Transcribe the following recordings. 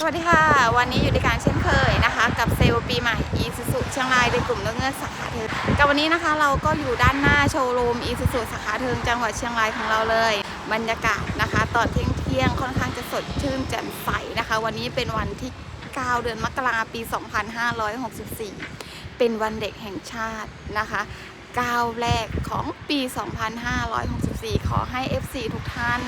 สวัสดีค่ะ วันนี้อยู่ในการเช่นเคยนะคะ กับเซลล์ปีใหม่อีซูซูเชียงรายในกลุ่มนกเงือกสาขาเทิงกับวันนี้นะคะเราก็อยู่ด้านหน้าโชว์รูมอีซูซูสาขาเทิงจังหวัดเชียงรายของเราเลย บรรยากาศนะคะ ตอนเที่ยงเที่ยงค่อนข้างจะสดชื่นแจ่มใสนะคะ วันนี้เป็นวันที่ 9 เดือนมกราปี 2564 เป็นวันเด็กแห่งชาตินะคะก้าวแรกของปี 2564 ขอให้ FC ทุกท่าน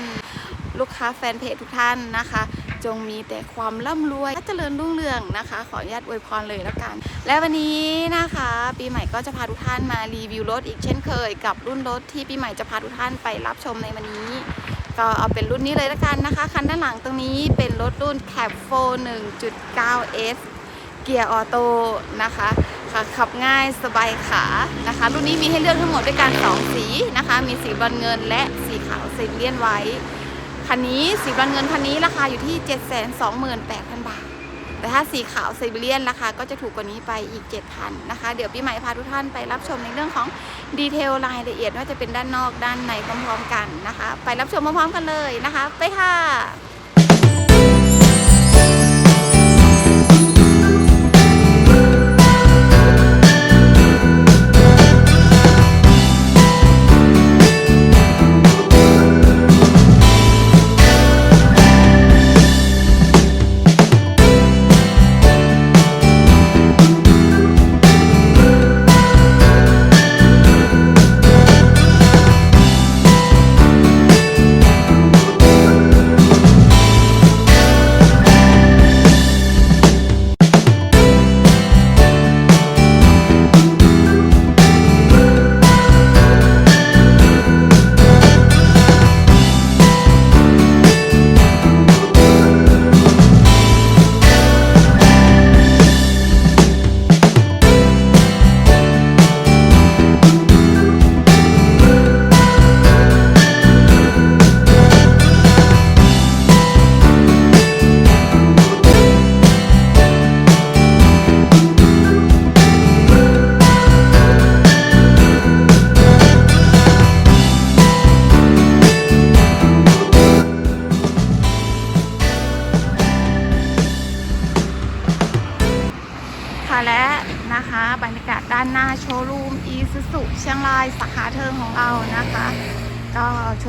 ลูกค้าแฟนเพจทุกท่านนะคะ จงมีแต่ความร่ำรวยและเจริญรุ่งเรืองนะคะ ขออนุญาตอวยพรเลยแล้วกัน และวันนี้นะคะ ปีใหม่ก็จะพาทุกท่านมารีวิวรถอีกเช่นเคย กับรุ่นรถที่ปีใหม่จะพาทุกท่านไปรับชมในวันนี้ ก็เอาเป็นรุ่นนี้เลยแล้วกันนะคะ คันด้านหลังตรงนี้เป็นรถรุ่น Cab 4 1.9S เกียร์ออโต้นะคะค่ะขับง่ายสบายขานะคะ รุ่นนี้มีให้เลือกทั้งหมดด้วยกัน2สีนะคะ มีสีบอนเงินและสีขาวเซิลเลียนไว้ คันนี้สีบรอนเงินคันนี้ราคาอยู่ที่ 728,000 บาท แต่ถ้าสีขาวไซบีเรียนราคาก็จะถูกกว่านี้ไปอีก 7,000นะคะ เดี๋ยวพี่ใหม่พาทุกท่านไปรับชมในเรื่องของดีเทลรายละเอียดว่าจะเป็นด้านนอกด้านในพร้อมๆกันนะคะ ไปรับชมพร้อมๆกันเลยนะคะ ไปค่ะค่ะ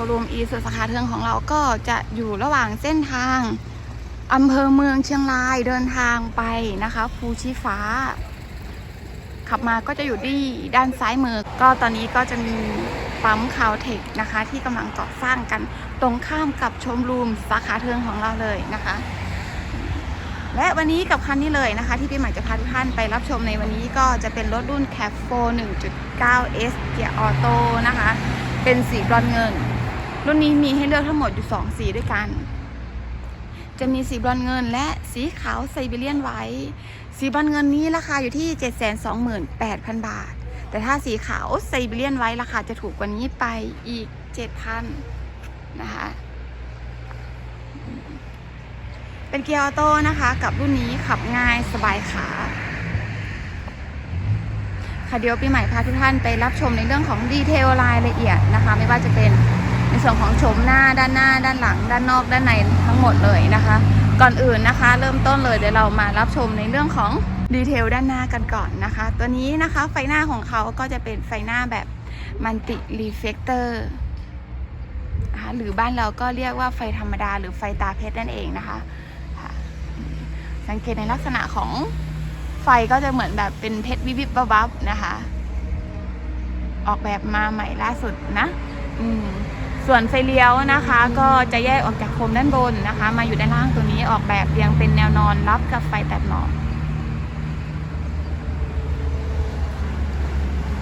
ว์รูมอีซูสาขาเทิงของเราก็จะอยู่ระหว่างเส้นทางอำเภอเมืองเชียงรายเดินทางไปนะคะภูชีฟ้า ขับมาก็จะอยู่ที่ด้านซ้ายมือ ก็ตอนนี้ก็จะมีปั๊มคาวเทคนะคะ ที่กำลังก่อสร้างกันตรงข้ามกับชมรูมสาขาเทิงของเราเลยนะคะ และวันนี้กับคันนี้เลยนะคะ ที่พี่ใหม่จะพาทุกท่านไปรับชมในวันนี้ก็จะเป็นรถรุ่น Cab 4 1.9S เกียร์ออโต้นะคะ เป็นสีบรอนเงิน รุ่นนี้มีให้เลือกทั้งหมดอยู่ 2 สีด้วยกัน จะมีสีบรอนเงินและสีขาวไซบีเรียนไว้ สีบรอนเงินนี้ราคาอยู่ที่ 728,000 บาท แต่ถ้าสีขาวไซบีเรียนไว้ราคาจะถูกกว่านี้ไปอีก 7,000นะคะเป็นเกียร์ออโต้นะคะ กับรุ่นนี้ขับง่ายสบายขาค่ะเดี๋ยวปีใหม่พาทุกท่านไปรับชมในเรื่องของดีเทลรายละเอียดนะคะ ไม่ว่าจะเป็นใน ส่วนของชมหน้าด้านหน้า ด้านหลัง ด้านนอกด้านในทั้งหมดเลยนะคะ ก่อนอื่นนะคะ เริ่มต้นเลยเดี๋ยวเรามารับชมในเรื่องของดีเทลด้านหน้ากันก่อนนะคะ ตัวนี้นะคะไฟหน้าของเขาก็จะเป็นไฟหน้าแบบมันติรีเฟกเตอร์หรือบ้านเราก็เรียกว่าไฟธรรมดา หรือไฟตาเพชรนั่นเองนะคะ สังเกตในลักษณะของไฟก็จะเหมือนแบบเป็นเพชรวิบวิบวับวับนะคะ ออกแบบมาใหม่ล่าสุดนะ อืม ส่วนไฟเลี้ยวนะคะ ก็จะแยกออกจากโคมด้านบนนะคะ มาอยู่ด้านล่างตัวนี้ออกแบบเรียงเป็นแนวนอนรับกับไฟตัดหมอก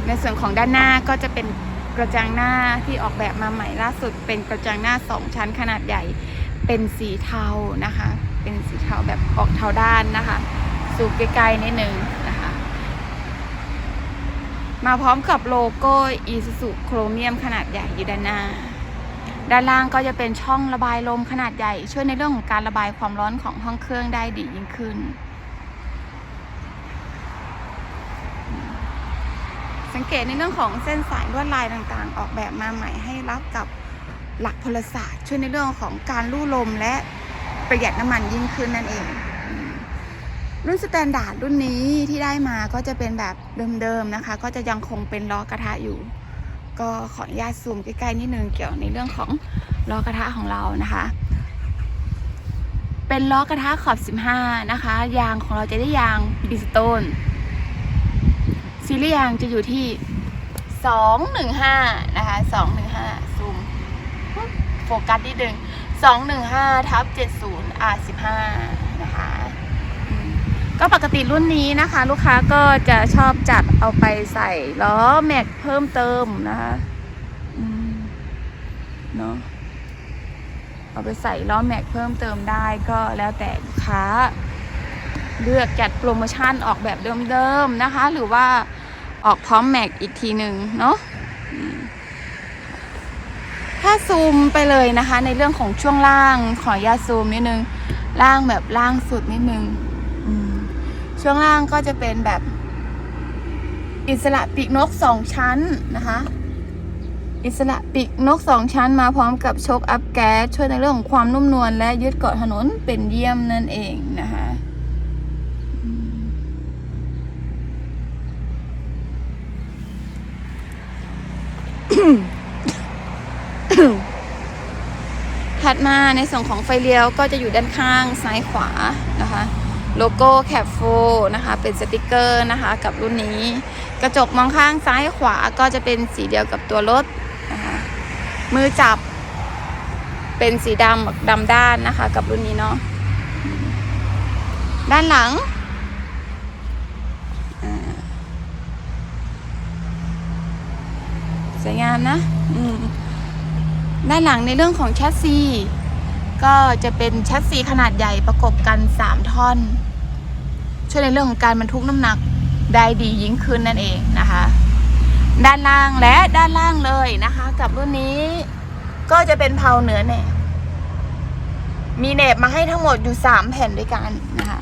ในส่วนของด้านหน้าก็จะเป็นกระจังหน้าที่ออกแบบมาใหม่ล่าสุด เป็นกระจังหน้าสองชั้นขนาดใหญ่เป็นสีเทานะคะ เป็นสีเทาแบบออกเทาด้านนะคะ สูบไกลๆนิดนึงนะคะ มาพร้อมกับโลโก้ Isuzu โครเมียมขนาดใหญ่อยู่ด้านหน้า ด้านล่างก็จะเป็นช่องระบายลมขนาดใหญ่ ช่วยในเรื่องของการระบายความร้อนของห้องเครื่องได้ดียิ่งขึ้น สังเกตในเรื่องของเส้นสายลวดลายต่างๆ ออกแบบมาใหม่ให้รับกับหลักพลศาสตร์ ช่วยในเรื่องของการลู่ลมและประหยัดน้ำมันยิ่งขึ้นนั่นเอง รุ่นสแตนดาร์ดรุ่นนี้ที่ได้มาก็จะเป็นแบบเดิมๆนะคะ ก็จะยังคงเป็นล้อกระทะอยู่ ก็ขออนุญาตซูมใกล้ๆนิดนึงเกี่ยวในเรื่องของล้อกระทะของเรานะคะ เป็นล้อกระทะขอบ 15 นะคะ ยางของเราจะได้ยางบิสโตนซีรีส์ยางจะอยู่ที่ 215 นะคะ 215 ซูมโฟกัสนิดนึง215ทับ70 R15 นะคะ ก็ปกติรุ่นนี้นะคะ ลูกค้าก็จะชอบจัดเอาไปใส่ล้อแม็กเพิ่มเติมนะคะเนาะเอาไปใส่ล้อแม็กเพิ่มเติมได้ก็แล้วแต่ลูกค้า เลือกจัดโปรโมชั่นออกแบบเดิมๆนะคะ หรือว่าออกพร้อมแม็กอีกทีหนึ่งเนาะถ้าซูมไปเลยนะคะ ในเรื่องของช่วงล่างขออนุญาตซูมนิดนึงล่างแบบล่างสุดนิดนึง ช่วงล่างก็จะเป็นแบบอิสระปีกนกสองชั้นนะคะ อิสระปีกนกสองชั้นมาพร้อมกับโชคอัพแก๊สช่วยในเรื่องของความนุ่มนวลและยึดเกาะถนนเป็นเยี่ยมนั่นเองนะคะถัดมาในส่วนของไฟเลี้ยวก็จะอยู่ด้านข้างซ้ายขวานะคะ โลโก้แคปโฟนะคะ เป็นสติกเกอร์นะคะ กับรุ่นนี้ กระจกมองข้างซ้ายขวาก็จะเป็นสีเดียวกับตัวรถนะคะมือจับเป็นสีดำดำด้านนะคะ กับรุ่นนี้เนาะด้านหลังสวยงามนะด้านหลังในเรื่องของแชสซีก็จะเป็นแชสซีขนาดใหญ่ประกบกัน 3 ท่อน ช่วยในเรื่องของการบรรทุกน้ำหนักได้ดียิ่งขึ้นนั่นเองนะคะ ด้านล่างและด้านล่างเลยนะคะ กับรุ่นนี้ก็จะเป็นเพลาเหนือแหนบมีแหนบมาให้ทั้งหมดอยู่3แผ่นด้วยกันนะคะ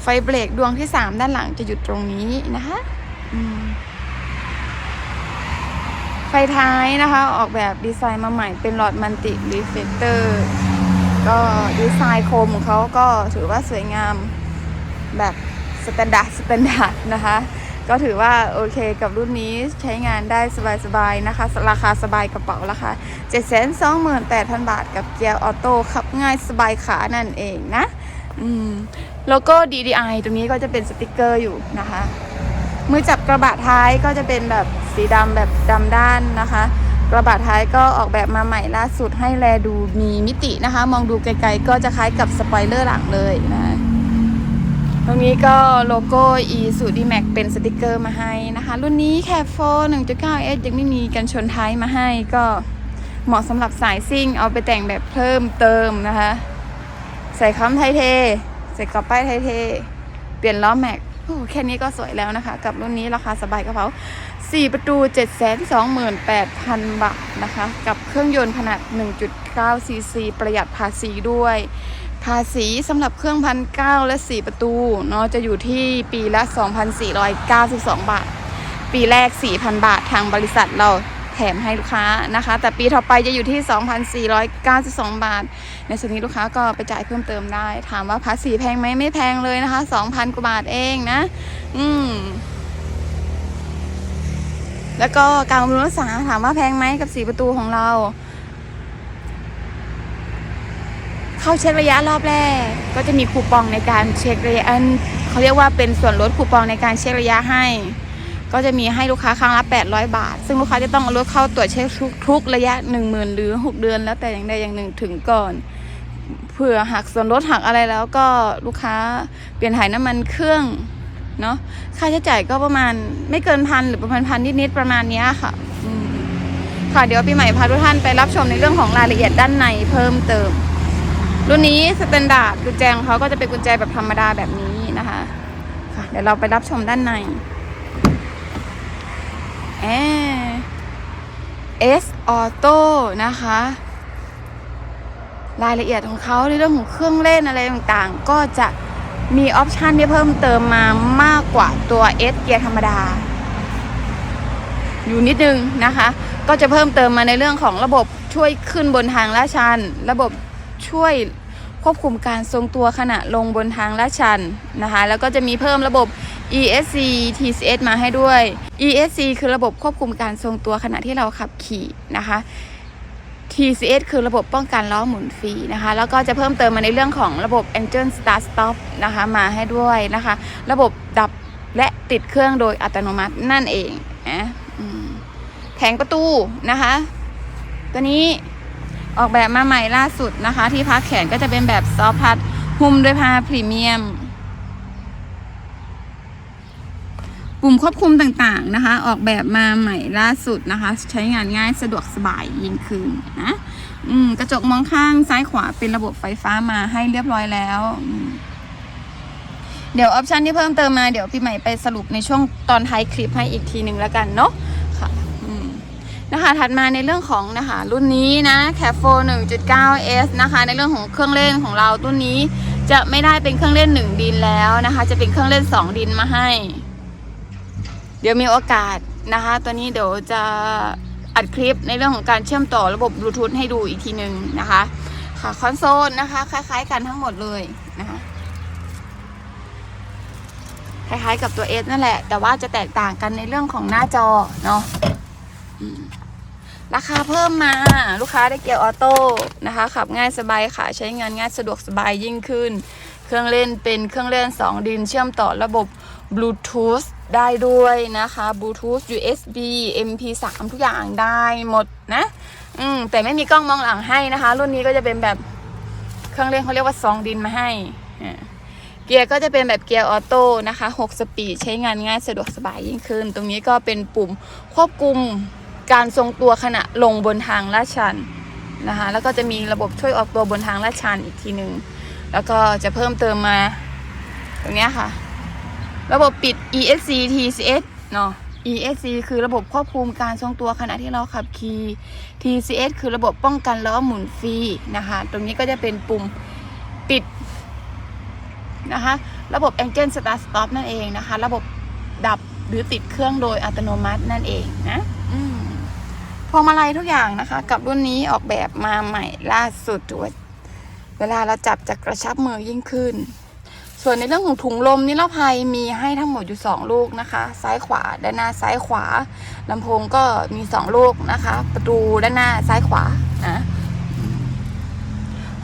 ไฟเบรกดวงที่3ด้านหลังจะอยู่ตรงนี้นะคะไฟท้ายนะคะ ออกแบบดีไซน์มาใหม่เป็นหลอดมันติรีเฟกเตอร์ ก็ดีไซน์โคมของเขาก็ถือว่าสวยงามแบบสแตนดาร์ดสแตนดาร์ดนะคะ ก็ถือว่าโอเคกับรุ่นนี้ใช้งานได้สบายๆนะคะ ราคาสบายกระเป๋าราคา 728,000 บาทกับเกียร์ออโต้ขับง่ายสบายขานั่นเองนะอืมโลโก้ DDI ตรงนี้ก็จะเป็นสติกเกอร์อยู่นะคะ มือจับกระบะท้ายก็จะเป็นแบบสีดำแบบดำด้านนะคะ กระบะท้ายก็ออกแบบมาใหม่ล่าสุดให้แลดูมีมิตินะคะ มองดูไกลๆก็จะคล้ายกับสปอยเลอร์หลังเลยนะตรงนี้ก็โลโก้ e s u d m a x เป็นสติกเกอร์มาให้นะคะ รุ่นนี้แคปโฟ 1.9S ยังไม่มีกันชนท้ายมาให้ก็เหมาะสำหรับสายซิ่ง เอาไปแต่งแบบเพิ่มเติมนะคะ ใส่ค้ำไทยเท ใส่กรอบป้ายไทยเท เปลี่ยนล้อแม็กโอ้แค่นี้ก็สวยแล้วนะคะ กับรุ่นนี้ราคาสบายกระเป๋า 4 ประตู 728,000 บาทนะคะ กับเครื่องยนต์ขนาด 1.9 ซีซี ประหยัดภาษีด้วย ภาษีสำหรับเครื่องพันเก้าและ 4 ประตูเนาะจะอยู่ที่ปีละ 2,492 บาท ปีแรก 4,000 บาททางบริษัทเราแถมให้ลูกค้านะคะ แต่ปีต่อไปจะอยู่ที่ 2,492 บาท ในส่วนนี้ลูกค้าก็ไปจ่ายเพิ่มเติมได้ ถามว่าภาษีแพงไหมไม่แพงเลยนะคะ 2,000 กว่าบาทเองนะ อืม แล้วก็การบำรุงรักษาถามว่าแพงไหมกับสีประตูของเรา เข้าเช็คระยะรอบแรก ก็จะมีคูปองในการเช็คระยะเขาเรียกว่าเป็นส่วนลดคูปองในการเช็คระยะให้ ก็จะมีให้ลูกค้าครั้งละ 800 บาท ซึ่งลูกค้าจะต้องเอารถเข้าตรวจเช็คทุกทุกระยะ 10,000 หรือ 6 เดือน แล้วแต่อย่างใดอย่างหนึ่งถึงก่อนเผื่อหักส่วนลดหักอะไรแล้วก็ลูกค้าเปลี่ยนถ่ายน้ำมันเครื่อง เนาะค่าใช้จ่ายก็ประมาณไม่เกินพันหรือประมาณพันนิดๆประมาณนี้ค่ะค่ะเดี๋ยวปีใหม่พาทุกท่านไปรับชมในเรื่องของรายละเอียดด้านในเพิ่มเติม รุ่นนี้สแตนดาร์ดกุญแจของเขาก็จะเป็นกุญแจแบบธรรมดาแบบนี้นะคะค่ะเดี๋ยวเราไปรับชมด้านในแอเอสออโต้นะคะ รายละเอียดของเขาในเรื่องของเครื่องเล่นอะไรต่างๆ ก็จะ มีออปชันที่เพิ่มเติมมามากกว่าตัว S เกียร์ธรรมดา อยู่นิดนึงนะคะ ก็จะเพิ่มเติมมาในเรื่องของระบบช่วยขึ้นบนทางลาดชัน ระบบช่วยควบคุมการทรงตัวขณะลงบนทางลาดชันนะคะ แล้วก็จะมีเพิ่มระบบ ESC TCS มาให้ด้วย ESC คือระบบควบคุมการทรงตัวขณะที่เราขับขี่นะคะ TCS คือระบบป้องกันล้อหมุนฟรีนะคะ แล้วก็จะเพิ่มเติมมาในเรื่องของระบบ Engine Start Stop นะคะมาให้ด้วยนะคะ ระบบดับและติดเครื่องโดยอัตโนมัตินั่นเองนะแผงประตูนะคะ ตัวนี้ออกแบบมาใหม่ล่าสุดนะคะ ที่พักแขนก็จะเป็นแบบซอฟพัดหุ้มด้วยผ้าพรีเมียม ปุ่มควบคุมต่างๆนะคะ ออกแบบมาใหม่ล่าสุดนะคะ ใช้งานง่ายสะดวกสบายยิ่งขึ้นนะกระจกมองข้างซ้ายขวาเป็นระบบไฟฟ้ามาให้เรียบร้อยแล้ว เดี๋ยวออปชันที่เพิ่มเติมมาเดี๋ยวพี่ใหม่ไปสรุปในช่วงตอนท้ายคลิปให้อีกทีหนึ่งแล้วกันเนาะค่ะนะคะถัดมาในเรื่องของนะคะรุ่นนี้นะ c a f o 1.9S นะคะ ในเรื่องของเครื่องเล่นของเรารุ่นนี้จะไม่ได้เป็นเครื่องเล่น 1 ดินแล้วนะคะ จะเป็นเครื่องเล่น 2 ดินมาให้ เดี๋ยวมีโอกาสนะคะ ตัวนี้เดี๋ยวจะอัดคลิปในเรื่องของการเชื่อมต่อระบบบลูทูธให้ดูอีกทีหนึ่งนะคะค่ะคอนโซลนะคะ คล้าย ๆ กันทั้งหมดเลยนะคะคล้ายๆกับตัว S นั่นแหละ แต่ว่าจะแตกต่างกันในเรื่องของหน้าจอเนาะราคาเพิ่มมาลูกค้าได้เกียร์ออโต้นะคะ ขับง่ายสบายค่ะ ใช้งานง่ายสะดวกสบายยิ่งขึ้น เครื่องเล่นเป็นเครื่องเล่น 2 ดินเชื่อมต่อระบบบลูทูธ ได้ด้วยนะคะบลูทูธ USB MP3 ทุกอย่างได้หมดนะ อืมแต่ไม่มีกล้องมองหลังให้นะคะ รุ่นนี้ก็จะเป็นแบบเครื่องเล่นเขาเรียกว่า2ดินมาให้ เกียร์ก็จะเป็นแบบเกียร์ออโต้นะคะ 6 สปีดใช้งานง่ายสะดวกสบายยิ่งขึ้น ตรงนี้ก็เป็นปุ่มควบคุมการทรงตัวขณะลงบนทางลาดชันนะคะ แล้วก็จะมีระบบช่วยออกตัวบนทางลาดชันอีกทีหนึ่งแล้วก็จะเพิ่มเติมมาตรงนี้ค่ะ ระบบปิด ESC TCS เนาะ ESC คือระบบควบคุมการทรงตัวขณะที่เราขับขี่ TCS คือระบบป้องกันล้อหมุนฟรีนะคะ ตรงนี้ก็จะเป็นปุ่มปิดนะคะ ระบบ Engine Start Stop นั่นเองนะคะ ระบบดับหรือติดเครื่องโดยอัตโนมัตินั่นเองนะอืมพวงมาลัยทุกอย่างนะคะ กับรุ่นนี้ออกแบบมาใหม่ล่าสุดด้วยเวลาเราจับจะกระชับมือยิ่งขึ้น ส่วนในเรื่องของถุงลมนิรภัยมีให้ทั้งหมดอยู่2ลูกนะคะ ซ้ายขวาด้านหน้าซ้ายขวาลำโพงก็มี2ลูกนะคะ ประตูด้านหน้าซ้ายขวานะ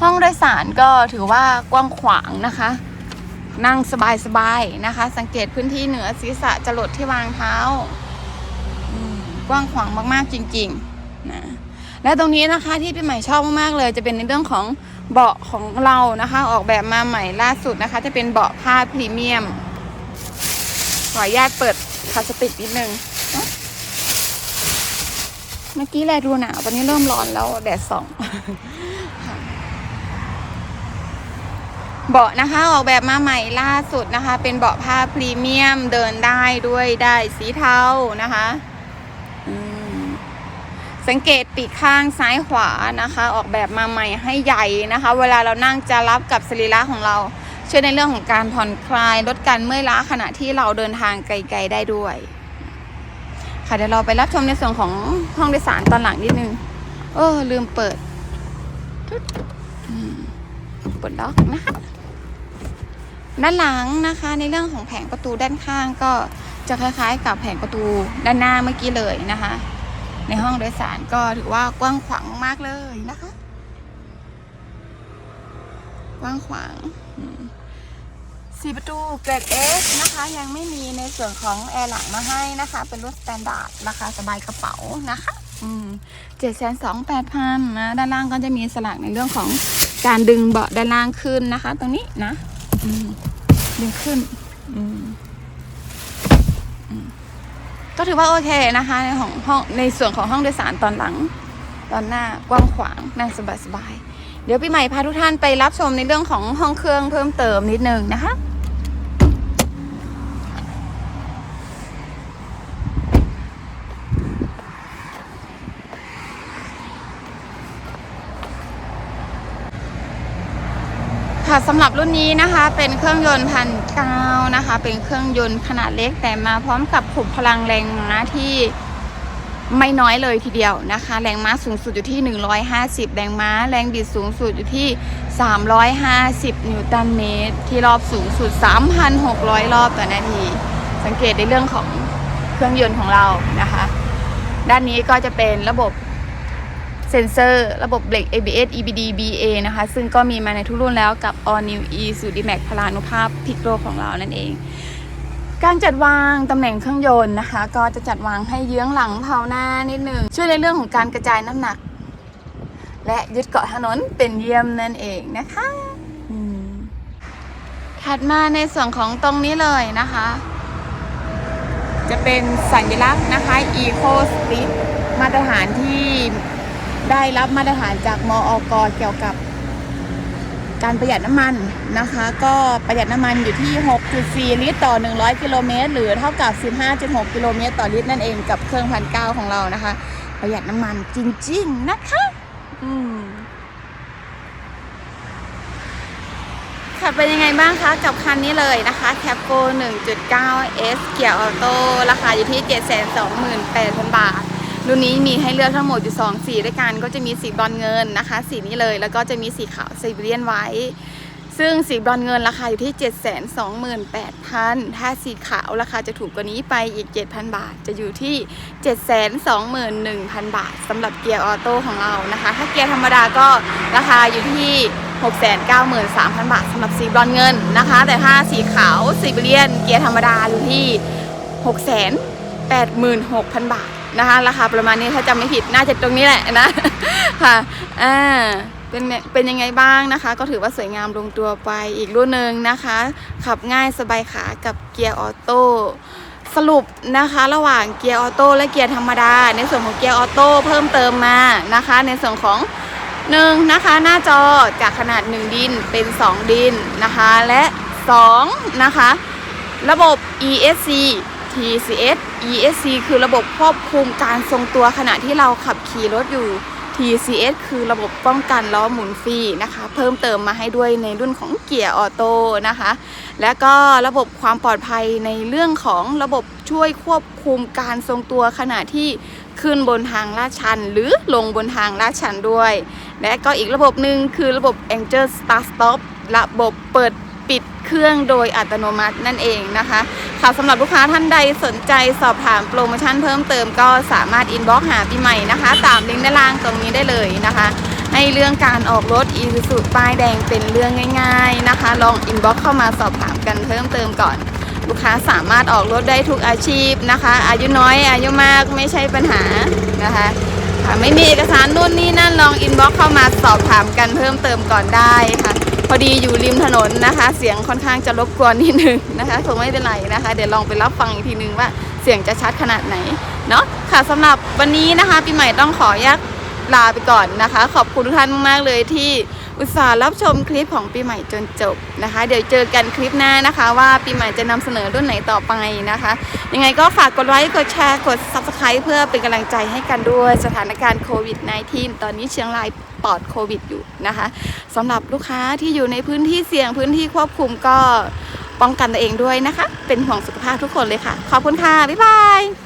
ห้องโดยสารก็ถือว่ากว้างขวางนะคะ นั่งสบายๆนะคะ สังเกตพื้นที่เหนือศีรษะจรดที่วางเท้ากว้างขวางมากๆจริงๆนะและตรงนี้นะคะที่พี่ใหม่ชอบมากๆเลย จะเป็นในเรื่องของ เบาะของเรานะคะ ออกแบบมาใหม่ล่าสุดนะคะ จะเป็นเบาะผ้าพรีเมียม ขออนุญาตเปิดพลาสติกนิดนึง เมื่อกี้แลดูหนาวตอนนี้เริ่มร้อนแล้วแดดส่องเบาะนะคะออกแบบมาใหม่ล่าสุดนะคะ เป็นเบาะผ้าพรีเมียมเดินได้ด้วยได้สีเทานะคะ สังเกตปีกข้างซ้ายขวานะคะ ออกแบบมาใหม่ให้ใหญ่นะคะ เวลาเรานั่งจะรับกับสรีระของเรา ช่วยในเรื่องของการผ่อนคลายลดการเมื่อยล้าขณะที่เราเดินทางไกลๆได้ด้วย ค่ะเดี๋ยวเราไปรับชมในส่วนของห้องโดยสารตอนหลังนิดนึงเออลืมเปิดเปิดล็อกนะคะด้านหลังนะคะในเรื่องของแผงประตูด้านข้างก็จะคล้ายๆ กับแผงประตูด้านหน้าเมื่อกี้เลยนะคะ ในห้องโดยสารก็ถือว่ากว้างขวางมากเลยนะคะ กว้างขวางสี่ประตูเกรด S นะคะ ยังไม่มีในส่วนของแอร์หลังมาให้นะคะ เป็นรุ่นสแตนดาร์ดราคาสบายกระเป๋านะคะเจ็ดแสนสองแปดพันนะด้านล่างก็จะมีสลักในเรื่องของการดึงเบาะด้านล่างขึ้นนะคะ ตรงนี้นะดึงขึ้น อืม ก็ถือว่าโอเคนะคะในของห้องในส่วนของห้องโดยสารตอนหลัง ตอนหน้ากว้างขวางนั่งสบายๆเดี๋ยวพี่ใหม่พาทุกท่านไปรับชมในเรื่องของห้องเครื่องเพิ่มเติมนิดนึงนะคะ ค่ะสำหรับรุ่นนี้นะคะ เป็นเครื่องยนต์พันเก้านะคะ เป็นเครื่องยนต์ขนาดเล็กแต่มาพร้อมกับขุมพลังแรงม้าที่ไม่น้อยเลยทีเดียวนะคะ แรงม้าสูงสุดอยู่ที่ 150 แรงม้า แรงบิดสูงสุดอยู่ที่ 350 นิวตันเมตร ที่รอบสูงสุด 3,600 รอบต่อนาที สังเกตในเรื่องของเครื่องยนต์ของเรานะคะ ด้านนี้ก็จะเป็นระบบ เซ็นเซอร์ ระบบเบรก ABS EBD BA นะคะ ซึ่งก็มีมาในทุกรุ่นแล้วกับ All New E สู d Max พลานุภาพพิกโลของเรานั่นเอง การจัดวางตำแหน่งเครื่องยนต์นะคะ ก็จะจัดวางให้เยื้องหลังเผาหน้านิดหนึ่ง ช่วยในเรื่องของการกระจายน้ำหนัก และยึดเกาะถนนเป็นเยี่ยมนั่นเองนะคะถัดมาในส่วนของตรงนี้เลยนะคะ จะเป็นสัญลักษณ์นะคะ Eco Street มาตรฐานที่ ได้รับมาตรฐานจากมออกเกี่ยวกับ การประหยัดน้ำมันนะคะ ก็ประหยัดน้ำมันอยู่ที่ 6.4 ลิตรต่อ 100 กิโลเมตร หรือเท่ากับ 15.6 กิโลเมตรต่อลิตรนั่นเองกับเครื่องพันเก้าของเรานะคะ ประหยัดน้ำมันจริง ๆ นะคะอืมค่ะเป็นยังไงบ้างคะกับคันนี้เลยนะคะ c a p o 1.9 S เกียร์ออโต้ราคาอยู่ที่ 728,000 บาท รุ่นนี้มีให้เลือกทั้งหมดอยู่2สีด้วยกัน ก็จะมีสีบรอนเงินนะคะ สีนี้เลยแล้วก็จะมีสีขาวไซบีเรียนไว้ ซึ่งสีบรอนเงินราคาอยู่ที่ 728,000 ถ้าสีขาวราคาจะถูกกว่านี้ไปอีก 7,000 บาท จะอยู่ที่ 721,000 บาทสำหรับเกียร์ออโต้ของเรานะคะ ถ้าเกียร์ธรรมดาก็ราคาอยู่ที่ 693,000 บาทสำหรับสีบรอนเงินนะคะ แต่ถ้าสีขาวไซบีเรียนเกียร์ธรรมดาอยู่ที่ 686,000 บาท นะคะ ราคาประมาณนี้ถ้าจำไม่ผิดน่าจะตรงนี้แหละนะค่ะอ่าเป็นเป็นยังไงบ้างนะคะ ก็ถือว่าสวยงามลงตัวไปอีกรุ่นหนึ่งนะคะ ขับง่ายสบายขากับเกียร์ออโต้สรุปนะคะระหว่างเกียร์ออโต้และเกียร์ธรรมดา ในส่วนของเกียร์ออโต้เพิ่มเติมมานะคะ ในส่วนของหนึ่งนะคะหน้าจอจากขนาด 1 ดินเป็น 2 ดินนะคะและ 2 นะคะ ระบบ ESC TCS ESC คือระบบควบคุมการทรงตัวขณะที่เราขับขี่รถอยู่ TCS คือระบบป้องกันล้อหมุนฟรีนะคะ เพิ่มเติมมาให้ด้วยในรุ่นของเกียร์ออโต้นะคะ และก็ระบบความปลอดภัยในเรื่องของระบบช่วยควบคุมการทรงตัวขณะที่ขึ้นบนทางลาดชัน หรือลงบนทางลาดชันด้วย และก็อีกระบบหนึ่งคือระบบ Angel Start Stop ระบบเปิดปิดเครื่องโดยอัตโนมัตินั่นเองนะคะ ค่ะสำหรับลูกค้าท่านใดสนใจสอบถามโปรโมชั่นเพิ่มเติมก็สามารถอินบ็อกหาปีใหม่นะคะ ตามลิงก์ด้านล่างตรงนี้ได้เลยนะคะ ให้เรื่องการออกรถ e ี u ูป้ายแดงเป็นเรื่องง่าย ๆนะคะ ลองอินบ็อกเข้ามาสอบถามกันเพิ่มเติมก่อน ลูกค้าสามารถออกรถได้ทุกอาชีพนะคะ อายุน้อยอายุมากไม่ใช่ปัญหานะคะค่ะไม่มีเอกสารนู่นนี่นั่นลองอินบ็อกเข้ามาสอบถามกันเพิ่มเติมก่อนได้ค่ะ พอดีอยู่ริมถนนนะคะ เสียงค่อนข้างจะรบกวนนิดนึงนะคะคงไม่เป็นไรนะคะ เดี๋ยวลองไปรับฟังอีกทีนึงว่าเสียงจะชัดขนาดไหนเนาะค่ะสำหรับวันนี้นะคะปีใหม่ต้องขออนุญาตลาไปก่อนนะคะ ขอบคุณทุกท่านมากๆเลยที่อุตส่าห์รับชมคลิปของปีใหม่จนจบนะคะ เดี๋ยวเจอกันคลิปหน้านะคะ ว่าปีใหม่จะนำเสนอรุ่นไหนต่อไปนะคะ ยังไงก็ฝากกดไลค์กดแชร์กด subscribe เพื่อเป็นกำลังใจให้กันด้วยสถานการณ์โควิด -19 ตอนนี้เชียงราย ปลอดโควิดอยู่นะคะสำหรับลูกค้าที่อยู่ในพื้นที่เสี่ยงพื้นที่ควบคุมก็ป้องกันตัวเองด้วยนะคะ เป็นห่วงสุขภาพทุกคนเลยค่ะ ขอบคุณค่ะ บ๊ายบาย